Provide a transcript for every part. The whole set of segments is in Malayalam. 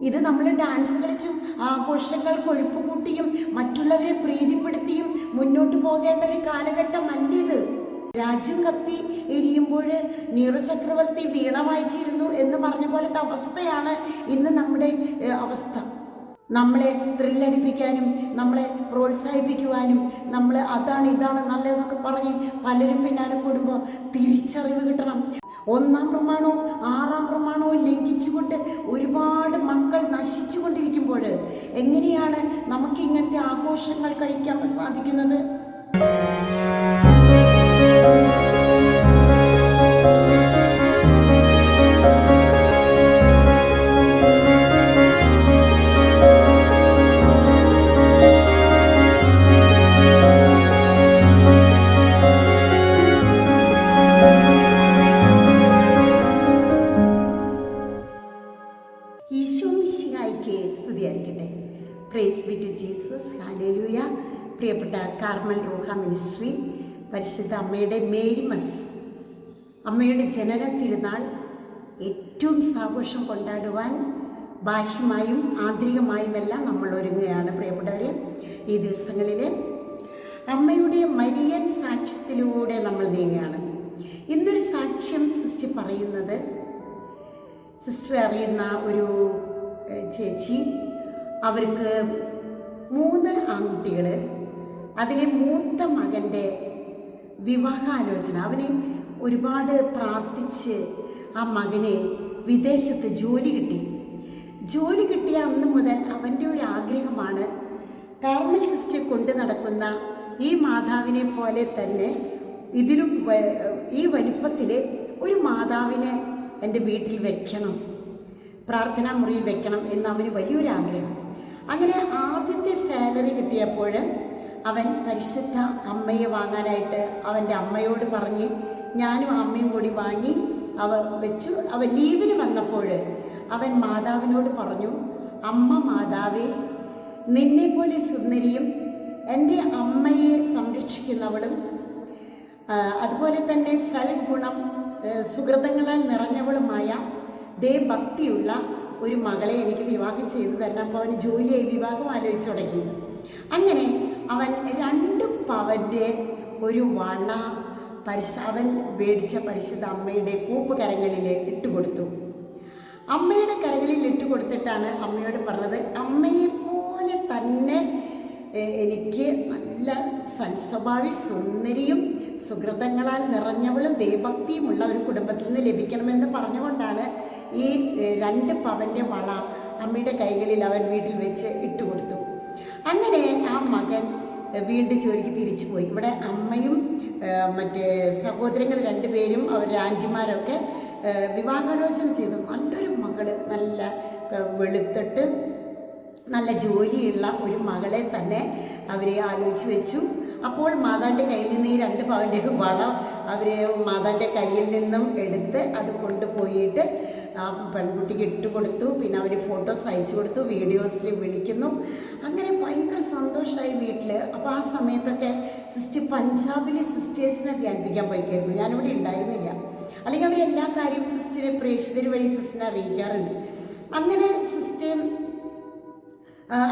ഇത് നമ്മൾ ഡാൻസ് കളിച്ചും ആഘോഷങ്ങൾ കൊഴുപ്പ് കൂട്ടിയും മറ്റുള്ളവരെ പ്രീതിപ്പെടുത്തിയും മുന്നോട്ട് പോകേണ്ട ഒരു കാലഘട്ടമല്ലിത് രാജ്യം കത്തി എരിയുമ്പോൾ നീറു ചക്രവർത്തി വീണ വായിച്ചിരുന്നു എന്ന് പറഞ്ഞ പോലത്തെ അവസ്ഥയാണ് ഇന്ന് നമ്മുടെ അവസ്ഥ. നമ്മളെ ത്രില്ലടിപ്പിക്കാനും നമ്മളെ പ്രോത്സാഹിപ്പിക്കുവാനും നമ്മൾ അതാണ് ഇതാണ് നല്ലതെന്നൊക്കെ പറഞ്ഞ് പലരും പിന്നാലെ കൂടുമ്പോൾ തിരിച്ചറിവ് കിട്ടണം. ഒന്നാം പ്രമാണവും ആറാം പ്രമാണവും ലംഘിച്ചുകൊണ്ട് ഒരുപാട് മക്കൾ നശിച്ചുകൊണ്ടിരിക്കുമ്പോൾ എങ്ങനെയാണ് നമുക്ക് ഇങ്ങനത്തെ ആഘോഷങ്ങൾ കഴിക്കാൻ സാധിക്കുന്നത്? പ്രിയപ്പെട്ട കാർമൽ റൂഹ മിനിസ്ട്രി പരിശുദ്ധ അമ്മയുടെ മേരിമസ് അമ്മയുടെ ജനന തിരുനാൾ ഏറ്റവും സാഘോഷം കൊണ്ടാടുവാൻ ബാഹ്യമായും ആന്തരികമായുമെല്ലാം നമ്മൾ ഒരുങ്ങുകയാണ് പ്രിയപ്പെട്ടവരെ. ഈ ദിവസങ്ങളിൽ അമ്മയുടെ മരിയൻ സാക്ഷ്യത്തിലൂടെ നമ്മൾ നീങ്ങുകയാണ്. ഇന്നൊരു സാക്ഷ്യം സിസ്റ്റർ പറയുന്നത് സിസ്റ്റർ അറിയുന്ന ഒരു ചേച്ചി അവർക്ക് മൂന്ന് ആൺകുട്ടികൾ അതിലെ മൂത്ത മകന്റെ വിവാഹാലോചന. അവനെ ഒരുപാട് പ്രാർത്ഥിച്ച് ആ മകനെ വിദേശത്ത് ജോലി കിട്ടി. ജോലി കിട്ടിയ അന്ന് മുതൽ അവന്റെ ഒരു ആഗ്രഹമാണ് കാർമൽ സിസ്റ്റർ കൊണ്ടു നടക്കുന്ന ഈ മാതാവിനെ പോലെ തന്നെ ഇതിലും ഈ വലിപ്പത്തിൽ ഒരു മാതാവിനെ എന്റെ വീട്ടിൽ വെക്കണം പ്രാർത്ഥനാ മുറിയിൽ വെക്കണം എന്ന് അവന് വലിയൊരു ആഗ്രഹം. അങ്ങനെ ആദ്യത്തെ സാലറി കിട്ടിയപ്പോൾ അവൻ പരിശുദ്ധ അമ്മയെ വാങ്ങാനായിട്ട് അവന്റെ അമ്മയോട് പറഞ്ഞ് ഞാനും അമ്മയും കൂടി വാങ്ങി അവ വെച്ചു അവൻ ലീവിന് വന്നപ്പോൾ അവൻ മാതാവിനോട് പറഞ്ഞു അമ്മ മാതാവേ നിന്നെപ്പോലെ സുന്ദരിയും എന്റെ അമ്മയെ സംരക്ഷിക്കുന്നവളും അതുപോലെ തന്നെ സൽഗുണം സുഹൃതങ്ങളാൽ നിറഞ്ഞവളുമായ ദേഭക്തിയുള്ള ഒരു മകളെ എനിക്ക് വിവാഹം ചെയ്തു തരണം. അപ്പോൾ അവന് ജോലിയായി വിവാഹം ആലോചിച്ചു തുടങ്ങി. അങ്ങനെ അവൻ രണ്ട് പവന്റെ ഒരു വള പരിശ അവൻ മേടിച്ച പരിശുദ്ധ അമ്മയുടെ കൂപ്പ് കരങ്ങളിൽ ഇട്ടുകൊടുത്തു. അമ്മയുടെ കരങ്ങളിൽ ഇട്ട് കൊടുത്തിട്ടാണ് അമ്മയോട് പറഞ്ഞത് അമ്മയെപ്പോലെ തന്നെ എനിക്ക് നല്ല സൽസ്വഭാവി സുന്ദരിയും സുഹൃതങ്ങളാൽ നിറഞ്ഞവളും ദൈവഭക്തിയുമുള്ള ഒരു കുടുംബത്തിൽ നിന്ന് ലഭിക്കണമെന്ന് പറഞ്ഞുകൊണ്ടാണ് ഈ രണ്ട് പവന്റെ വള അമ്മയുടെ കൈകളിൽ അവൻ വീട്ടിൽ വെച്ച് ഇട്ടുകൊടുത്തു. അങ്ങനെ ആ മകൻ വീണ്ടും ജോലിക്ക് തിരിച്ചു പോയി. ഇവിടെ അമ്മയും മറ്റേ സഹോദരങ്ങൾ രണ്ടുപേരും അവരുടെ ആന്റിമാരൊക്കെ വിവാഹാലോചന ചെയ്തു. നല്ലൊരു മകൾ നല്ല വെളുത്തിട്ട് നല്ല ജോലിയുള്ള ഒരു മകളെ തന്നെ അവരെ ആലോചിച്ച് വെച്ചു. അപ്പോൾ മാതാന്റെ കയ്യിൽ നിന്ന് ഈ രണ്ട് പവന്റെ വളം അവരെ മാതാന്റെ കയ്യിൽ നിന്നും എടുത്ത് അത് കൊണ്ടുപോയിട്ട് ആ പെൺകുട്ടിക്ക് ഇട്ട് കൊടുത്തു പിന്നെ അവർ ഫോട്ടോസ് അയച്ചു കൊടുത്തു വീഡിയോസിൽ വിളിക്കുന്നു. അങ്ങനെ ഭയങ്കര സന്തോഷമായി വീട്ടിൽ അപ്പോൾ ആ സമയത്തൊക്കെ സിസ്റ്റർ പഞ്ചാബിലെ സിസ്റ്റേഴ്സിനെ ധ്യാനിപ്പിക്കാൻ പോയിക്കായിരുന്നു. ഞാനിവിടെ ഉണ്ടായിരുന്നില്ല. അല്ലെങ്കിൽ അവർ എല്ലാ കാര്യവും സിസ്റ്ററെ പ്രേക്ഷിതർ വഴി സിസ്റ്ററിനെ അറിയിക്കാറുണ്ട്. അങ്ങനെ സിസ്റ്റർ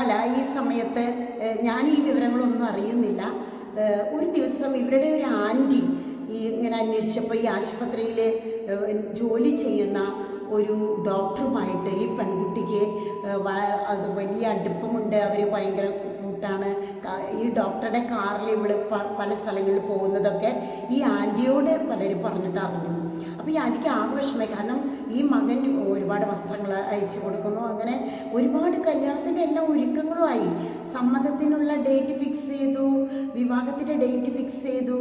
അല്ല ഈ സമയത്ത് ഞാൻ ഈ വിവരങ്ങളൊന്നും അറിയുന്നില്ല. ഒരു ദിവസം ഇവരുടെ ഒരു ആന്റി ഈ ഇങ്ങനെ അന്വേഷിച്ചപ്പോൾ ഈ ആശുപത്രിയിൽ ജോലി ചെയ്യുന്ന ഒരു ഡോക്ടറുമായിട്ട് ഈ പെൺകുട്ടിക്ക് അത് വലിയ അടുപ്പമുണ്ട്. അവർ ഭയങ്കര കൂട്ടാണ്. ഈ ഡോക്ടറുടെ കാറിൽ ഇവൾ പല സ്ഥലങ്ങളിൽ പോകുന്നതൊക്കെ ഈ ആന്റിയോട് പലരും പറഞ്ഞിട്ട് അറിഞ്ഞു. അപ്പോൾ ഈ ആന്റിക്ക് ആകെ വിഷമമായി. കാരണം ഈ മകൻ ഒരുപാട് വസ്ത്രങ്ങൾ അയച്ചു കൊടുക്കുന്നു. അങ്ങനെ ഒരുപാട് കല്യാണത്തിന്റെ എല്ലാ ഒരുക്കങ്ങളുമായി സമ്മതത്തിനുള്ള ഡേറ്റ് ഫിക്സ് ചെയ്തു വിവാഹത്തിന്റെ ഡേറ്റ് ഫിക്സ് ചെയ്തു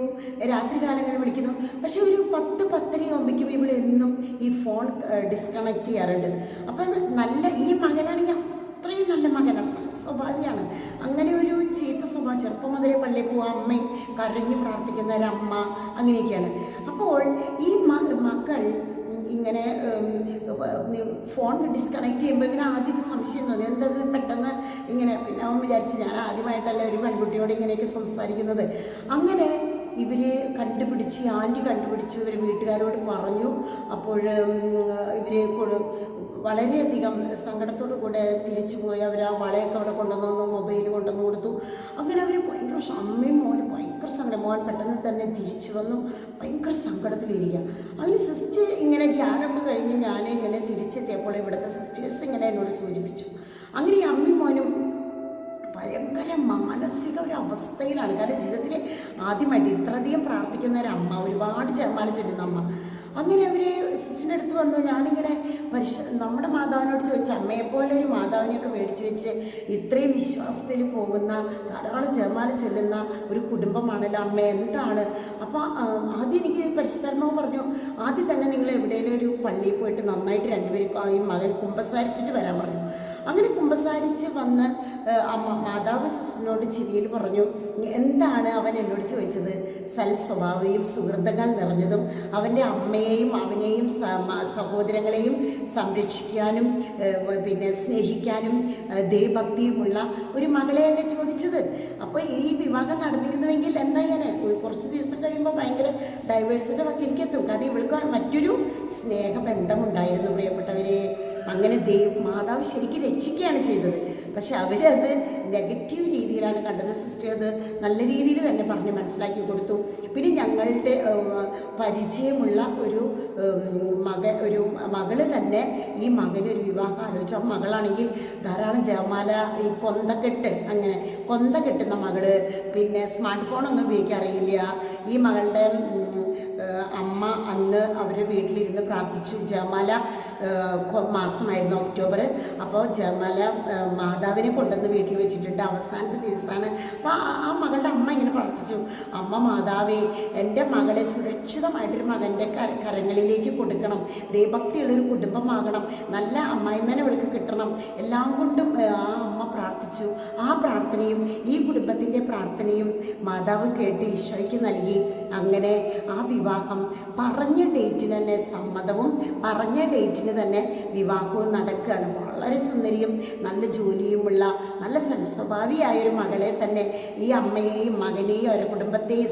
രാത്രി കാലങ്ങളിൽ വിളിക്കുന്നു. പക്ഷെ ഒരു പത്ത് പത്തരയാകുമ്പോഴേക്കും ഇവിടെ എന്നും ഈ ഫോൺ ഡിസ്കണക്ട് ചെയ്യാറുണ്ട്. അപ്പം നല്ല ഈ മകനാണെങ്കിൽ അത്രയും നല്ല മകനാണ് സ്വഭാവിയാണ് അങ്ങനെ ഒരു ചീത്ത സ്വഭാവം ചെറുപ്പം മുതലേ പള്ളിയിൽ പോകുക അമ്മയും കരഞ്ഞ് പ്രാർത്ഥിക്കുന്ന ഒരമ്മ അങ്ങനെയൊക്കെയാണ്. അപ്പോൾ ഈ മകൾ ഇങ്ങനെ ഫോൺ ഡിസ്കണക്ട് ചെയ്യുമ്പോൾ പിന്നെ ആദ്യം സംശയം തോന്നി. എന്തത് പെട്ടെന്ന് ഇങ്ങനെ അവൻ വിചാരിച്ചു ഞാൻ ആദ്യമായിട്ടല്ല ഒരു പെൺകുട്ടിയോട് ഇങ്ങനെയൊക്കെ സംസാരിക്കുന്നത്. അങ്ങനെ ഇവർ കണ്ടുപിടിച്ച് ആന്റി കണ്ടുപിടിച്ച് ഇവർ വീട്ടുകാരോട് പറഞ്ഞു. അപ്പോൾ ഇവരെ വളരെയധികം സങ്കടത്തോടു കൂടെ തിരിച്ചു പോയി. അവർ ആ വളയൊക്കെ അവിടെ കൊണ്ടുവന്നു മൊബൈൽ കൊണ്ടുവന്നു കൊടുത്തു. അങ്ങനെ അവർ ഭയങ്കര അമ്മയും മോനും ഭയങ്കര സങ്കടം. മോൻ പെട്ടെന്ന് തന്നെ തിരിച്ചു വന്നു. ഭയങ്കര സങ്കടത്തിലിരിക്കുക അതിന് സിസ്റ്റർ ഇങ്ങനെ ധ്യാനമൊക്കെ കഴിഞ്ഞ് ഞാൻ ഇങ്ങനെ തിരിച്ചെത്തിയപ്പോൾ ഇവിടുത്തെ സിസ്റ്റേഴ്സ് ഇങ്ങനെ എന്നോട് സൂചിപ്പിച്ചു. അങ്ങനെ ഈ അമ്മയും മോനും ഭയങ്കര മാനസിക ഒരു അവസ്ഥയിലാണ് കാരണം ജീവിതത്തിൽ ആദ്യമായിട്ട് ഇത്രയധികം പ്രാർത്ഥിക്കുന്ന ഒരു അമ്മ ഒരുപാട് ജമാല ചെല്ലുന്ന അമ്മ. അങ്ങനെ അവർ സിസ്റ്ററിന്റെ അടുത്ത് വന്നു ഞാനിങ്ങനെ പരിശ നമ്മുടെ മാതാവിനോട് ചോദിച്ച അമ്മയെപ്പോലെ ഒരു മാതാവിനെയൊക്കെ മേടിച്ച് വെച്ച് ഇത്രയും വിശ്വാസത്തിൽ പോകുന്ന ധാരാളം ജമാല ചെല്ലുന്ന ഒരു കുടുംബമാണല്ലോ അമ്മ എന്താണ്? അപ്പോൾ ആദ്യം എനിക്ക് പരിശുദ്ധർമ്മ പറഞ്ഞു ആദ്യം തന്നെ നിങ്ങൾ എവിടെയെങ്കിലും ഒരു പള്ളിയിൽ പോയിട്ട് നന്നായിട്ട് രണ്ടുപേരും ഈ മകൻ കുമ്പസാരിച്ചിട്ട് വരാൻ പറഞ്ഞു. അങ്ങനെ കുമ്പസാരിച്ച് വന്ന് അമ്മ മാതാവ് സിസ്റ്ററിനോട് ചിരിയിൽ പറഞ്ഞു എന്താണ് അവൻ എന്നോട് ചോദിച്ചത്? സൽ സ്വഭാവയും സുഹൃത്തുക്കൾ നിറഞ്ഞതും അവന്റെ അമ്മയെയും അവനെയും സഹോദരങ്ങളെയും സംരക്ഷിക്കാനും പിന്നെ സ്നേഹിക്കാനും ദേഭക്തിയുമുള്ള ഒരു മകളെയല്ലേ ചോദിച്ചത്? അപ്പോൾ ഈ വിവാഹം നടന്നിരുന്നുവെങ്കിൽ എന്താ ഞാൻ കുറച്ച് ദിവസം കഴിയുമ്പോൾ ഭയങ്കര ഡൈവേഴ്സിന്റെ വക്കിലേക്ക് എത്തും. കാരണം ഇവൾക്ക് മറ്റൊരു സ്നേഹബന്ധമുണ്ടായിരുന്നു പ്രിയപ്പെട്ടവരെ. അങ്ങനെ ദൈവം മാതാവ് ശരിക്കും രക്ഷിക്കുകയാണ് ചെയ്തത്. പക്ഷെ അവരത് നെഗറ്റീവ് രീതിയിലാണ് കണ്ടത്. സിസ്റ്റർ അത് നല്ല രീതിയിൽ തന്നെ പറഞ്ഞ് മനസ്സിലാക്കി കൊടുത്തു. പിന്നെ ഞങ്ങളുടെ പരിചയമുള്ള ഒരു മകൻ മക ഒരു മകൾ തന്നെ ഈ മകനൊരു വിവാഹം ആലോചിച്ചു. ആ മകളാണെങ്കിൽ ധാരാളം ജയമാല ഈ കൊന്തക്കെട്ട് അങ്ങനെ കൊന്ത കെട്ടുന്ന മകൾ പിന്നെ സ്മാർട്ട് ഫോണൊന്നും ഉപയോഗിക്കാൻ അറിയില്ല ഈ മകളുടെ അമ്മ അന്ന് അവരുടെ വീട്ടിലിരുന്ന് പ്രാർത്ഥിച്ചു. കൊ- മാസമായിരുന്നു ഒക്ടോബർ അപ്പോൾ ഏഹ്, മാതാവിനെ കൊണ്ടുവന്ന് വീട്ടിൽ വെച്ചിട്ടുണ്ട്. അവസാനത്തെ ദിവസമാണ്. അപ്പോൾ ആ- മകളുടെ അമ്മ ഇങ്ങനെ പ്രാർത്ഥിച്ചു. അമ്മ മാതാവേ എന്റെ മകളെ സുരക്ഷിതമായിട്ടൊരു മകന്റെ കര കരങ്ങളിലേക്ക് കൊടുക്കണം. ദൈവഭക്തിയുള്ളൊരു കുടുംബമാകണം. നല്ല അമ്മായിമ്മനെ അവൾക്ക് കിട്ടണം. എല്ലാം കൊണ്ടും ആ അമ്മ പ്രാർത്ഥിച്ചു. ആ പ്രാർത്ഥനയും ഈ കുടുംബത്തിന്റെ പ്രാർത്ഥനയും മാതാവ് കേട്ട് ഈശോയ്ക്ക് നൽകി. അങ്ങനെ ആ വിവാഹം പറഞ്ഞ ഡേറ്റിന് തന്നെ സമ്മതവും പറഞ്ഞ ഡേറ്റിന് തന്നെ വിവാഹവും നടക്കുകയാണ്. വളരെ സുന്ദരിയും നല്ല ജോലിയുമുള്ള നല്ല സൽസ്വഭാവിയായ ഒരു മകളെ തന്നെ ഈ അമ്മയെയും മകനെയും അവരുടെ കുടുംബത്തെയും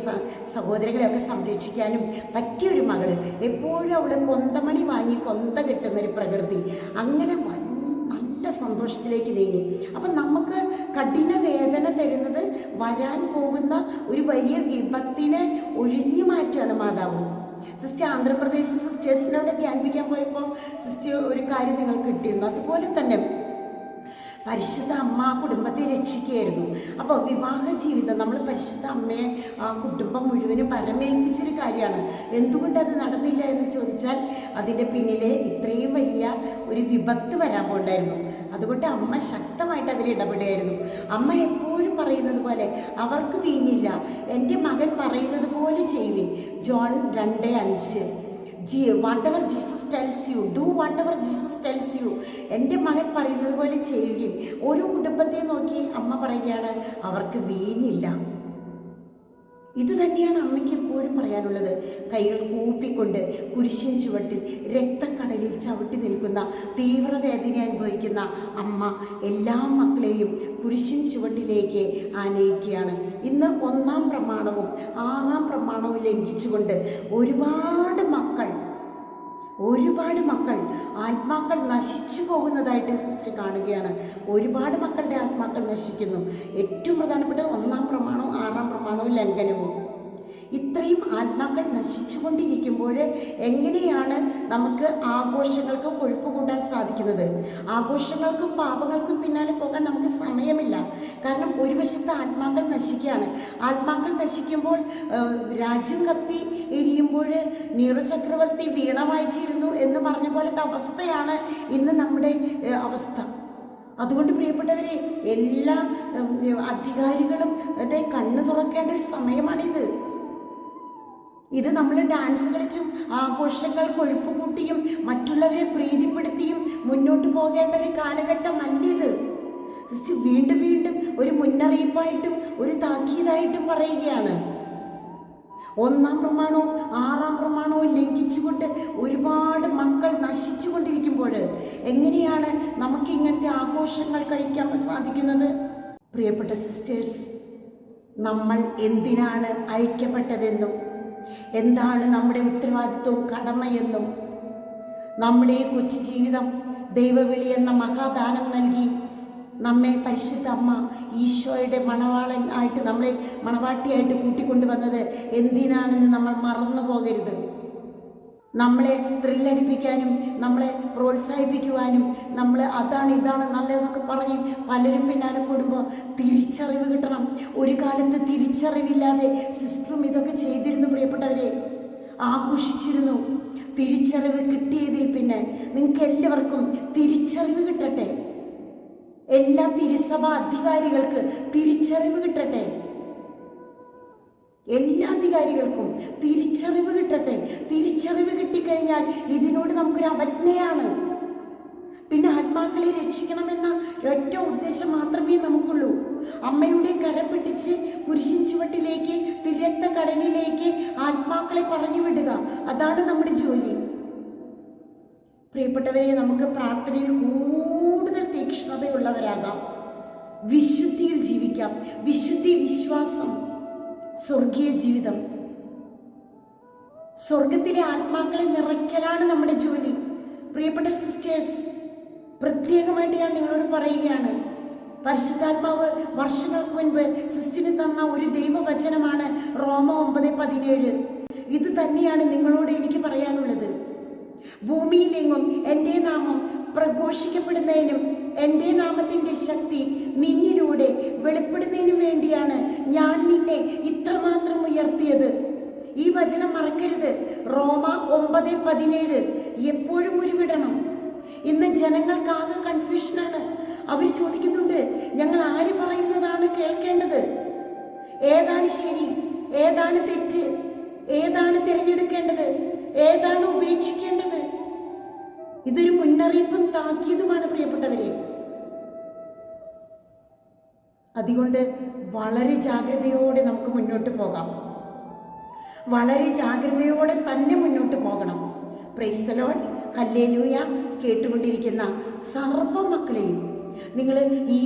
സഹോദരങ്ങളെയൊക്കെ സംരക്ഷിക്കാനും പറ്റിയ ഒരു മകൾ എപ്പോഴും അവൾ കൊന്തമണി വാങ്ങി കൊന്ത കിട്ടുന്ന ഒരു പ്രകൃതി. അങ്ങനെ നല്ല സന്തോഷത്തിലേക്ക് നീങ്ങി. അപ്പം നമുക്ക് കഠിന വേദന തരുന്നത് വരാൻ പോകുന്ന ഒരു വലിയ വിപത്തിനെ ഒഴിഞ്ഞു മാറ്റുകയാണ് മാതാവ്. സിസ്റ്റർ ആന്ധ്രാപ്രദേശ് സിസ്റ്റേഴ്സിനോട് ധ്യാനിപ്പിക്കാൻ പോയപ്പോൾ സിസ്റ്റർ ഒരു കാര്യം നിങ്ങൾ കിട്ടിയിരുന്നു. അതുപോലെ തന്നെ പരിശുദ്ധ അമ്മ ആ കുടുംബത്തെ രക്ഷിക്കുകയായിരുന്നു. അപ്പോൾ വിവാഹ ജീവിതം നമ്മൾ പരിശുദ്ധ അമ്മയെ ആ കുടുംബം മുഴുവനും പരമേൽപ്പിച്ചൊരു കാര്യമാണ്. എന്തുകൊണ്ട് അത് നടന്നില്ല എന്ന് ചോദിച്ചാൽ അതിന്റെ പിന്നിലെ ഇത്രയും വലിയ ഒരു വിപത്ത് വരാൻ പോണ്ടായിരുന്നു. അതുകൊണ്ട് അമ്മ ശക്തമായിട്ട് അതിൽ ഇടപെടുകയായിരുന്നു. അമ്മ എപ്പോഴും പറയുന്നത് പോലെ അവർക്ക് വീഞ്ഞില്ല. എന്റെ മകൻ പറയുന്നത് പോലെ ചെയ്യുവിൻ. ജോൺ രണ്ട് അഞ്ച്. G whatever Jesus tells you do whatever Jesus tells you എന്റെ മകൻ പറയുന്നത് പോലെ ചെയ്യുകയും ഓരോ കുടുംബത്തെ നോക്കി അമ്മ പറയുകയാണ് അവർക്ക് വീഞ്ഞില്ല. ഇത് തന്നെയാണ് അമ്മയ്ക്ക് എപ്പോഴും പറയാനുള്ളത്. കൈകൾ കൂപ്പിക്കൊണ്ട് കുരിശിൻ ചുവട്ടിൽ രക്തക്കടലിൽ ചവിട്ടി നിൽക്കുന്ന തീവ്രവേദന അനുഭവിക്കുന്ന അമ്മ എല്ലാ മക്കളെയും കുരിശിൻ ചുവട്ടിലേക്ക് ആനയിക്കുകയാണ്. ഇന്ന് ഒന്നാം പ്രമാണവും ആറാം പ്രമാണവും ലംഘിച്ചുകൊണ്ട് ഒരുപാട് മക്കൾ ഒരുപാട് മക്കൾ ആത്മാക്കൾ നശിച്ചു പോകുന്നതായിട്ട് സിസ്റ്റർ കാണുകയാണ്. ഒരുപാട് മക്കളുടെ ആത്മാക്കൾ നശിക്കുന്നു. ഏറ്റവും പ്രധാനപ്പെട്ട ഒന്നാം പ്രമാണവും ആറാം പ്രമാണവും ലംഘനവും. ഇത്രയും ആത്മാക്കൾ നശിച്ചുകൊണ്ടിരിക്കുമ്പോൾ എങ്ങനെയാണ് നമുക്ക് ആഘോഷങ്ങൾക്ക് കൊഴുപ്പ് കൂട്ടാൻ സാധിക്കുന്നത്? ആഘോഷങ്ങൾക്കും പാപങ്ങൾക്കും പിന്നാലെ പോകാൻ നമുക്ക് സമയമില്ല. കാരണം ഒരു വശത്ത് ആത്മാക്കൾ നശിക്കുകയാണ്. ആത്മാക്കൾ നശിക്കുമ്പോൾ രാജ്യം കത്തി എരിയുമ്പോൾ നീറു ചക്രവർത്തി വീണ വായിച്ചിരുന്നു എന്ന് പറഞ്ഞ പോലത്തെ അവസ്ഥയാണ് ഇന്ന് നമ്മുടെ അവസ്ഥ. അതുകൊണ്ട് പ്രിയപ്പെട്ടവരെ എല്ലാ അധികാരികളും അവരുടെ കണ്ണ് തുറക്കേണ്ട ഒരു സമയമാണിത്. ഇത് നമ്മൾ ഡാൻസ് കളിച്ചും ആഘോഷങ്ങൾ കൊഴുപ്പ് കൂട്ടിയും മറ്റുള്ളവരെ പ്രീതിപ്പെടുത്തിയും മുന്നോട്ട് പോകേണ്ട ഒരു കാലഘട്ടമല്ല ഇത്. സിസ്റ്റർ വീണ്ടും വീണ്ടും ഒരു മുന്നറിയിപ്പായിട്ടും ഒരു താക്കീതായിട്ടും പറയുകയാണ്. ഒന്നാം പ്രമാണവും ആറാം പ്രമാണവും ലംഘിച്ചുകൊണ്ട് ഒരുപാട് മക്കൾ നശിച്ചുകൊണ്ടിരിക്കുമ്പോൾ എങ്ങനെയാണ് നമുക്ക് ഇങ്ങനത്തെ ആഘോഷങ്ങൾ കഴിക്കാൻ സാധിക്കുന്നത്? പ്രിയപ്പെട്ട സിസ്റ്റേഴ്സ് നമ്മൾ എന്തിനാണ് അയക്കപ്പെട്ടതെന്നും എന്താണ് നമ്മുടെ ഉത്തരവാദിത്വവും കടമയെന്നും നമ്മുടെ കൊച്ചു ജീവിതം ദൈവവിളി എന്ന മഹാദാനം നൽകി നമ്മെ പരിശുദ്ധ അമ്മ ഈശോയുടെ മണവാളൻ ആയിട്ട് നമ്മളെ മണവാട്ടിയായിട്ട് കൂട്ടിക്കൊണ്ടുവന്നത് എന്തിനാണെന്ന് നമ്മൾ മറന്നു പോകരുത് നമ്മളെ ത്രില്ലടിപ്പിക്കാനും നമ്മളെ പ്രോത്സാഹിപ്പിക്കുവാനും നമ്മൾ അതാണ് ഇതാണ് നല്ലതെന്നൊക്കെ പറഞ്ഞ് പലരും പിന്നാലെ കൂടുമ്പോൾ തിരിച്ചറിവ് കിട്ടണം. ഒരു കാലത്ത് തിരിച്ചറിവില്ലാതെ സിസ്റ്ററും ഇതൊക്കെ ചെയ്തിരുന്നു പ്രിയപ്പെട്ടവരെ. ആഘോഷിച്ചിരുന്നു. തിരിച്ചറിവ് കിട്ടിയതിൽ പിന്നെ നിങ്ങൾക്ക് എല്ലാവർക്കും തിരിച്ചറിവ് കിട്ടട്ടെ. എല്ലാ തിരുസഭ അധികാരികൾക്ക് തിരിച്ചറിവ് കിട്ടട്ടെ. എല്ലാ അധികാരികൾക്കും തിരിച്ചറിവ് കിട്ടട്ടെ. തിരിച്ചറിവ് കിട്ടിക്കഴിഞ്ഞാൽ ഇതിനോട് നമുക്കൊരു അവജ്ഞയാണ്. പിന്നെ ആത്മാക്കളെ രക്ഷിക്കണമെന്ന ഒറ്റ ഉദ്ദേശം മാത്രമേ നമുക്കുള്ളൂ. അമ്മയുടെ കരം പിടിച്ച് കുരിശിൻ ചുവട്ടിലേക്ക് തിരക്ത കടലിലേക്ക് ആത്മാക്കളെ പറഞ്ഞു വിടുക. അതാണ് നമ്മുടെ ജോലി. പ്രിയപ്പെട്ടവരെ നമുക്ക് പ്രാർത്ഥനയിൽ കൂടുതൽ തീക്ഷ്ണതയുള്ളവരാകാം. വിശുദ്ധിയിൽ ജീവിക്കാം. വിശുദ്ധി വിശ്വാസം. സ്വർഗീയ ജീവിതം. സ്വർഗത്തിലെ ആത്മാക്കളെ നിറയ്ക്കലാണ് നമ്മുടെ ജോലി. പ്രിയപ്പെട്ട സിസ്റ്റേഴ്സ് പ്രത്യേകമായിട്ട് ഞാൻ നിങ്ങളോട് പറയുകയാണ്. പരിശുദ്ധാത്മാവ് വർഷങ്ങൾക്ക് മുൻപ് സിസ്റ്റിന് തന്ന ഒരു ദൈവവചനമാണ് റോമ ഒമ്പത് പതിനേഴ്. ഇത് തന്നെയാണ് നിങ്ങളോട് എനിക്ക് പറയാനുള്ളത്. ഭൂമിയിലെങ്ങും എന്റെ നാമം പ്രഘോഷിക്കപ്പെടുന്നതിനും എന്റെ നാമത്തിന്റെ ശക്തി നിന്നിലൂടെ വെളിപ്പെടുന്നതിന് വേണ്ടിയാണ് ഞാൻ നിന്നെ ഇത്രമാത്രം ഉയർത്തിയത്. ഈ വചനം മറക്കരുത്. റോമ ഒമ്പത് പതിനേഴ്. എപ്പോഴും ഉരുവിടണം. ഇന്ന് ജനങ്ങൾക്കാകെ കൺഫ്യൂഷനാണ്. അവർ ചോദിക്കുന്നുണ്ട് ഞങ്ങൾ ആര് പറയുന്നതാണ് കേൾക്കേണ്ടത്? ഏതാണ് ശരി? ഏതാണ് തെറ്റ്? ഏതാണ് തിരഞ്ഞെടുക്കേണ്ടത്? ഏതാണ് ഉപേക്ഷിക്കേണ്ടത്? ഇതൊരു മുന്നറിയിപ്പും താക്കീതുമാണ് പ്രിയപ്പെട്ടവരെ. അതുകൊണ്ട് വളരെ ജാഗ്രതയോടെ നമുക്ക് മുന്നോട്ട് പോകാം. വളരെ ജാഗ്രതയോടെ തന്നെ മുന്നോട്ട് പോകണം. പ്രൈസ്തലോൺ ഹല്ലേലൂയ കേട്ടുകൊണ്ടിരിക്കുന്ന സർവ മക്കളെയും നിങ്ങൾ ഈ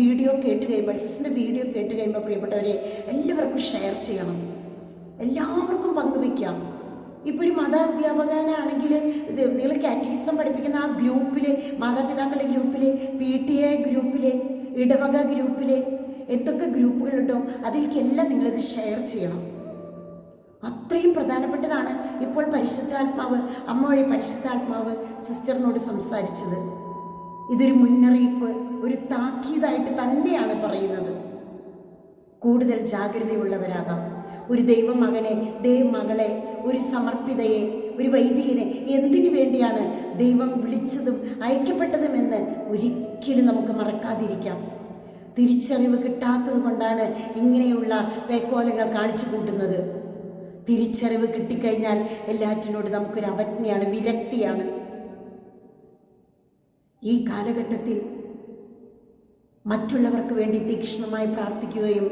വീഡിയോ കേട്ട് കഴിയുമ്പോൾ സിസ്റ്റിന്റെ വീഡിയോ കേട്ട് കഴിയുമ്പോൾ പ്രിയപ്പെട്ടവരെ എല്ലാവർക്കും ഷെയർ ചെയ്യണം. എല്ലാവർക്കും പങ്കുവെക്കാം ഇപ്പോൾ ഒരു മത അധ്യാപകനാണെങ്കിൽ ഇത് നിങ്ങൾ കാറ്റഗിസം പഠിപ്പിക്കുന്ന ആ ഗ്രൂപ്പിൽ മാതാപിതാക്കളുടെ ഗ്രൂപ്പിൽ പി ടി എ ഗ്രൂപ്പിൽ ഇടവക ഗ്രൂപ്പിൽ എന്തൊക്കെ ഗ്രൂപ്പുകളുണ്ടോ അതിലേക്കെല്ലാം നിങ്ങളിത് ഷെയർ ചെയ്യണം. അത്രയും പ്രധാനപ്പെട്ടതാണ് ഇപ്പോൾ പരിശുദ്ധാത്മാവ് അമ്മ വഴി പരിശുദ്ധാത്മാവ് സിസ്റ്ററിനോട് സംസാരിച്ചത്. ഇതൊരു മുന്നറിയിപ്പ് ഒരു താക്കീതായിട്ട് തന്നെയാണ് പറയുന്നത്. കൂടുതൽ ജാഗ്രതയുള്ളവരാകാം. ഒരു ദൈവമകനെ ദൈവമകളെ ഒരു സമർപ്പിതയെ ഒരു വൈദികനെ എന്തിനു വേണ്ടിയാണ് ദൈവം വിളിച്ചതും അയക്കപ്പെട്ടതുമെന്ന് ഒരിക്കലും നമുക്ക് മറക്കാതിരിക്കാം. തിരിച്ചറിവ് കിട്ടാത്തത് കൊണ്ടാണ് ഇങ്ങനെയുള്ള പേക്കോലങ്ങൾ കാണിച്ചു കൂട്ടുന്നത്. തിരിച്ചറിവ് കിട്ടിക്കഴിഞ്ഞാൽ എല്ലാറ്റിനോട് നമുക്കൊരു അവജ്ഞയാണ് വിരക്തിയാണ്. ഈ കാലഘട്ടത്തിൽ മറ്റുള്ളവർക്ക് വേണ്ടി തീക്ഷ്ണമായി പ്രാർത്ഥിക്കുകയും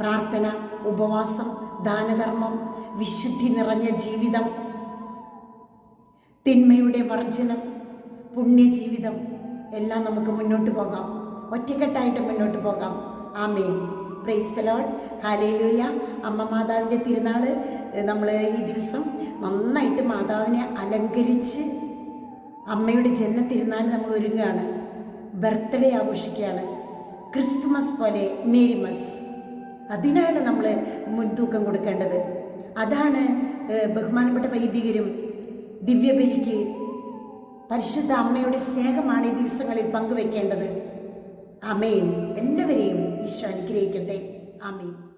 പ്രാർത്ഥന ഉപവാസം ദാനധർമ്മം വിശുദ്ധി നിറഞ്ഞ ജീവിതം തിന്മയുടെ വർജനം പുണ്യജീവിതം. എല്ലാം നമുക്ക് മുന്നോട്ട് പോകാം. ഒറ്റക്കെട്ടായിട്ട് മുന്നോട്ട് പോകാം. ആമേ പ്രൈസ്തലോൺ ഹാലയിലൂയ അമ്മ മാതാവിന്റെ തിരുനാൾ നമ്മൾ ഈ ദിവസം നന്നായിട്ട് മാതാവിനെ അലങ്കരിച്ച് അമ്മയുടെ ജന്മ തിരുനാൾ നമ്മൾ ഒരുങ്ങുകയാണ്. ബർത്ത്ഡേ ആഘോഷിക്കുകയാണ്. ക്രിസ്തുമസ് പോലെ മേരിമസ് അതിനാണ് നമ്മൾ മുൻതൂക്കം കൊടുക്കേണ്ടത്. അതാണ് ബഹുമാനപ്പെട്ട വൈദികരും ദിവ്യബലിക്ക് പരിശുദ്ധ അമ്മയുടെ സ്നേഹമാണ് ഈ ദിവസങ്ങളിൽ പങ്കുവെക്കേണ്ടത്. അമ്മയും എല്ലാവരെയും ഈശോ അനുഗ്രഹിക്കട്ടെ. ആമേൻ.